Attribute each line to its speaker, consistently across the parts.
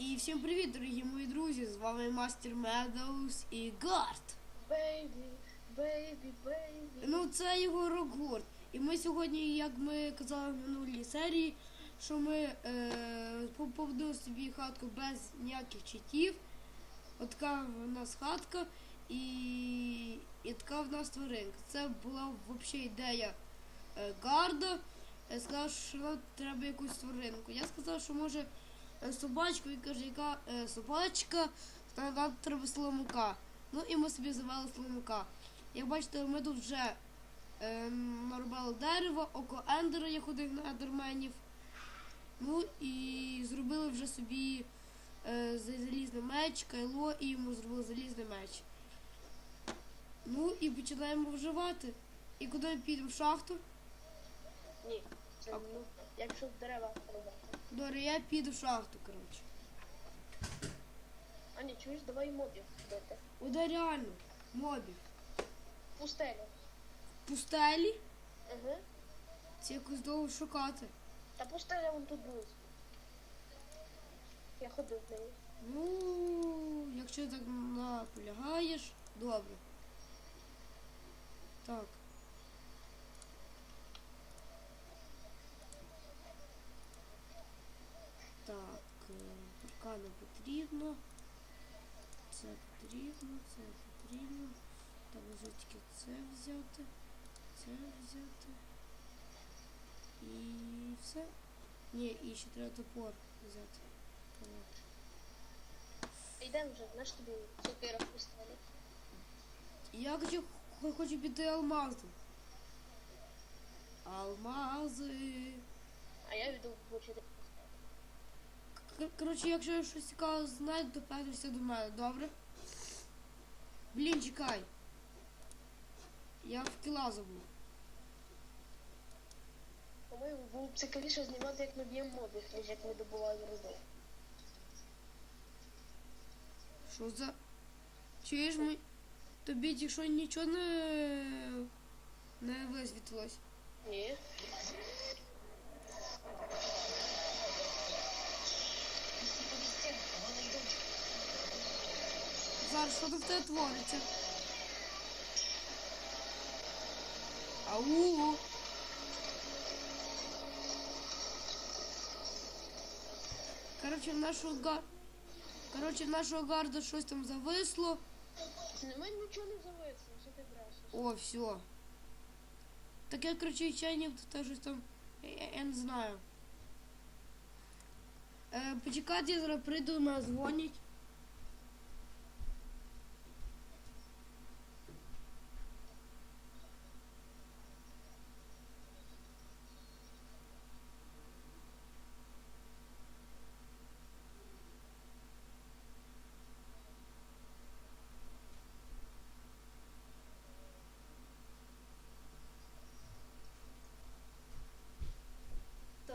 Speaker 1: І всім привіт, дорогі мої друзі! З вами Мастер Медоус і Гард.
Speaker 2: Бейбі, бейбі, бейбі.
Speaker 1: Ну, це його рок-гурт. І ми сьогодні, як ми казали в минулій серії, що ми е, по- побудуємо собі хатку без ніяких читів. От така в нас хатка і, і така в нас тваринка. Це була взагалі ідея е, Гарда. Сказав, що треба якусь тваринку. Я сказав, що може собачку, він каже, яка е, собачка, Сказав, нам треба сломака. Ну і ми собі завели сломака. Як бачите, ми тут вже е, нарубали дерево, око Ендера, я ходив на ендерменів. Ну і зробили вже собі е, залізний меч, кайло і йому зробили залізний меч. Ну і починаємо вживати. І куди ми підемо в шахту?
Speaker 2: Ну, якщо дерева рубати.
Speaker 1: Добре, я піду в шахту, коротше.
Speaker 2: А ні, чуєш, давай мобів бити.
Speaker 1: Оде реально, мобів.
Speaker 2: Пустелю.
Speaker 1: Пустелі,
Speaker 2: Угу.
Speaker 1: це якось довго шукати.
Speaker 2: Та пустеля вон тут близько. Я ходив в неї.
Speaker 1: Ну, якщо так наполягаєш, добре. Так, потрібно. Це потрібно, це потрібно. Так, вже тільки це взяти, це взяти. І все. Ні, і ще треба топор взяти. Так.
Speaker 2: Йдемо вже, наш тобі сокира в пустелі.
Speaker 1: Я хочу, хо- хочу піти алмази. Алмази.
Speaker 2: А я йду в очі.
Speaker 1: К- Коротше, якщо я щось цікаве знайду, то певнишся до мене, добре? Блін, чекай. Я в кіла забув.
Speaker 2: По-моєму, було б цікавіше знімати, як ми б'ємо мобів, ніж як ми добуваємо руду.
Speaker 1: Що за. Чуєш ми. Тобі тільки що нічого не. не висвітлилось.
Speaker 2: Ні.
Speaker 1: Зараз що тут в тебе твориться? Ау! Коротше, в нашого га... Коротше, в нашого гарда щось там зависло.
Speaker 2: Ми нічого не зависимо, що ти брешеш.
Speaker 1: О, все. Так я, коротше, чайник тут щось там. Я, я не знаю. Е, почекайте, я зараз прийду, мене дзвонять.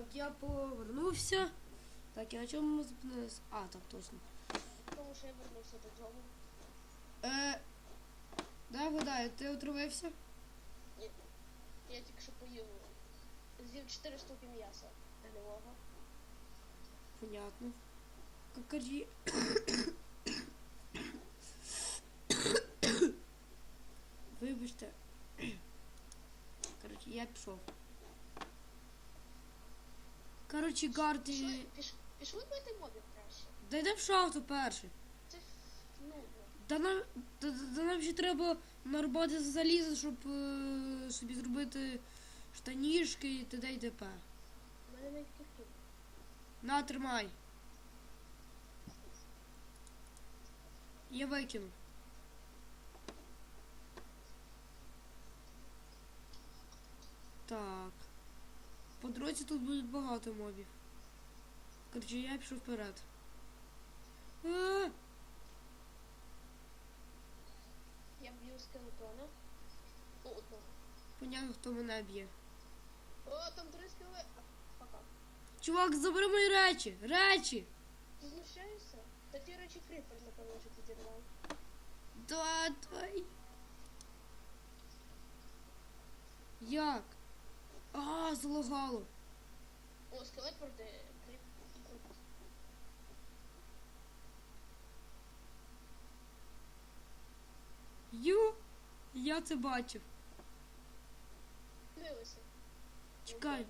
Speaker 1: Так, я повернувся. Так, я на чому ми зупинилися? А, так точно.
Speaker 2: Тому що я вернувся додому.
Speaker 1: Е, дай вгадаю, ти отравився?
Speaker 2: Ні. Я тільки що поїв. З'їв 4 штуки м'яса дальнього.
Speaker 1: Понятно. Какарі. Вибачте. Коротше, я пішов. Коротше, гарди.
Speaker 2: Пішли, піш, пішли бити мобів краще.
Speaker 1: Да йде в шахту перший.
Speaker 2: Це нудно.
Speaker 1: Да нам, да, да- да нам ще треба нарубати залізо, щоб е, собі зробити штанішки і т.д. і т.п.
Speaker 2: У мене навіть кірки.
Speaker 1: На, тримай. Я викину. Так. По дорозі тут буде багато мобів. Короче, я пішов вперед. А,
Speaker 2: Я б'ю скелетона. О, одного.
Speaker 1: понятно, хто мене б'є.
Speaker 2: О, там три скеле. А, Пока.
Speaker 1: Чувак, забери мої речі! Речі!
Speaker 2: Ти знущаєшся? Та ті речі кріпер, напевно, що підірвав.
Speaker 1: Да, давай. Як? А, залагало.
Speaker 2: О, скелет проти Ю,
Speaker 1: я це бачив.
Speaker 2: Дивися.
Speaker 1: Чекай.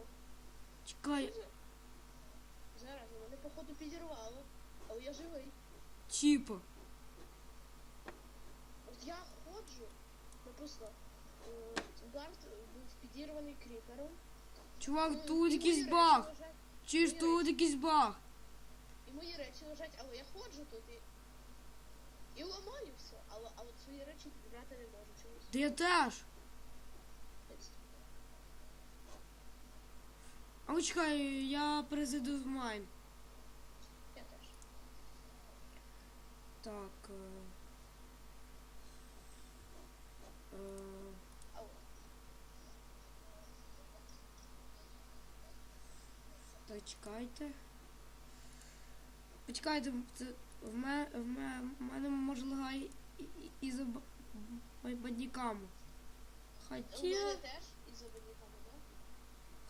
Speaker 1: Чекай.
Speaker 2: Зараз мене походу підірвало, але я живий.
Speaker 1: Чіпа.
Speaker 2: От я ходжу, написано. Гард був підірваний кріпером.
Speaker 1: Чувак,
Speaker 2: Ну,
Speaker 1: тут якийсь баг. Чи ж тут якийсь баг?
Speaker 2: І мої речі лежать, але я ходжу тут і. І ламаю все, але, але свої речі брати не можу чомусь.
Speaker 1: Я теж. А ну чекай, я перезайду в майн.
Speaker 2: Я теж.
Speaker 1: Так. Е... Е... Чекайте. Почекайте, це в мене, в мене, в мене може лагає і, і, і за б- б- бадніками.
Speaker 2: У мене теж із обидниками, да?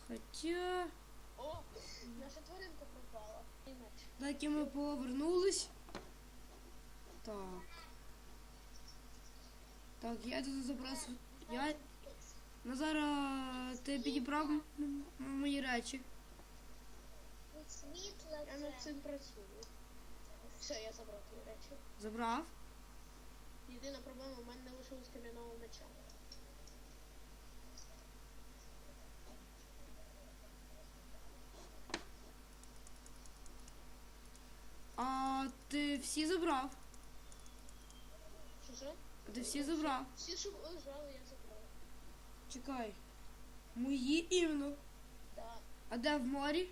Speaker 1: хоча,
Speaker 2: О, наша тваринка пропала.
Speaker 1: Так і ми повернулись. Так. Так, я тут забрав. Я. Назара, ти підібрав мої речі.
Speaker 3: Світло
Speaker 2: Я над цим працюю. Все, я забрав твої речі.
Speaker 1: Забрав.
Speaker 2: Єдина проблема, у мене не лишилось кам'яного меча.
Speaker 1: А ти всі забрав?
Speaker 2: Що що?
Speaker 1: Ти всі забрав?
Speaker 2: Всі, що лежали, я забрав.
Speaker 1: Чекай. Мої іменно.
Speaker 2: Так.
Speaker 1: А де в морі?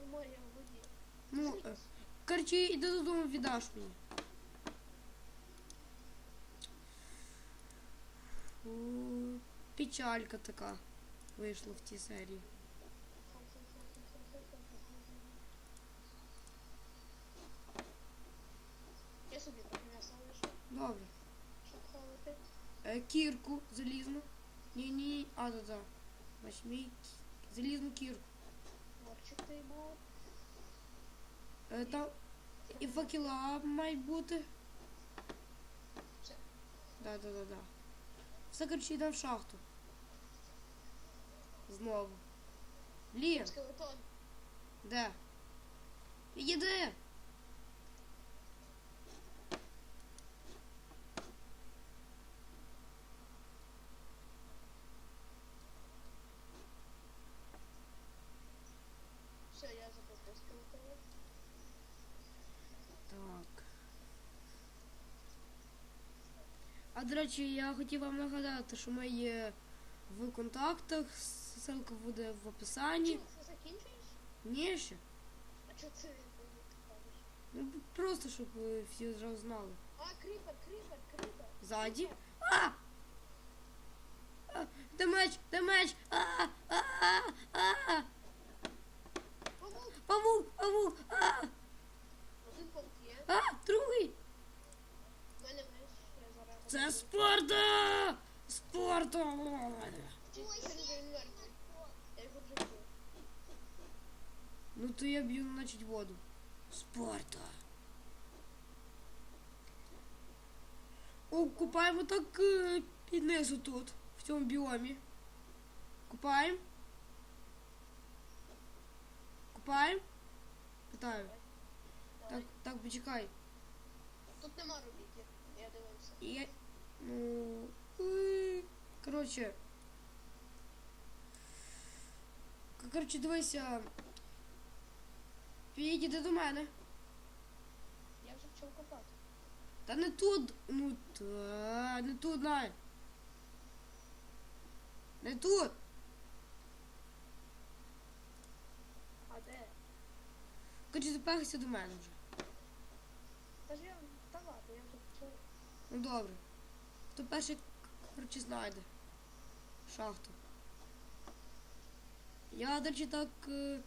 Speaker 2: В воді.
Speaker 1: Ну, е, коротше, іди додому, віддаш мені. О, печалька така вийшла в тій серії.
Speaker 2: Я собі трохи м'яса лишу,
Speaker 1: Добре.
Speaker 2: щоб.
Speaker 1: Е, кірку залізну. Ні, ні, а, да, да. Мій залізну кірку.
Speaker 2: Той був.
Speaker 1: Е, там і факела мають бути.
Speaker 2: Все.
Speaker 1: Да, да, да, да. Все, коротше, йдемо в шахту. Знову. Блін,
Speaker 2: Скелетон.
Speaker 1: де? Їде!
Speaker 2: Все, я забув про скелетон.
Speaker 1: Так. А до речі, я хотів вам нагадати, що ми є в контактах, ссылка буде в описанні.
Speaker 2: Це закінчуєш?
Speaker 1: Ні ще.
Speaker 2: А чого це?
Speaker 1: Ну просто щоб ви всі одразу знали.
Speaker 2: А, кріпер, кріпер, кріпер.
Speaker 1: Ззаді. А! А! Де меч? Де меч? А! А! А!
Speaker 2: Павук,
Speaker 1: Павук! Павук! А!
Speaker 2: один паук є.
Speaker 1: А! Другий! Це Спарта! Спарта!
Speaker 2: Він він мертвий. Я його вже вбив.
Speaker 1: Ну то я б'ю, значить, воду. Спарта. О, купаємо так е, під низу тут, в цьому біомі. Купаємо. Купаємо? Питаю. Так, так, почекай.
Speaker 2: Тут нема робітів, я дивився.
Speaker 1: І я. Ну. е, Коротше. Дивися. Підійди до мене.
Speaker 2: Я вже почав копати.
Speaker 1: Та не тут. Ну та, не тут, най. Не тут.
Speaker 2: А де?
Speaker 1: Коротше, запехайся до мене вже.
Speaker 2: Та ж я, ладно, я вже почав.
Speaker 1: Ну добре. Хто перший, коротше, знайде. Шахту. Я, до речі, так. е,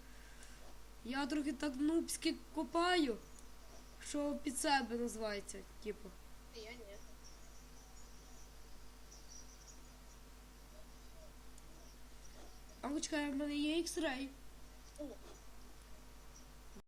Speaker 1: Я трохи так нубськи копаю, що під себе називається, типу.
Speaker 2: Я ні.
Speaker 1: А ну чекай, в мене є X-Ray.
Speaker 2: О,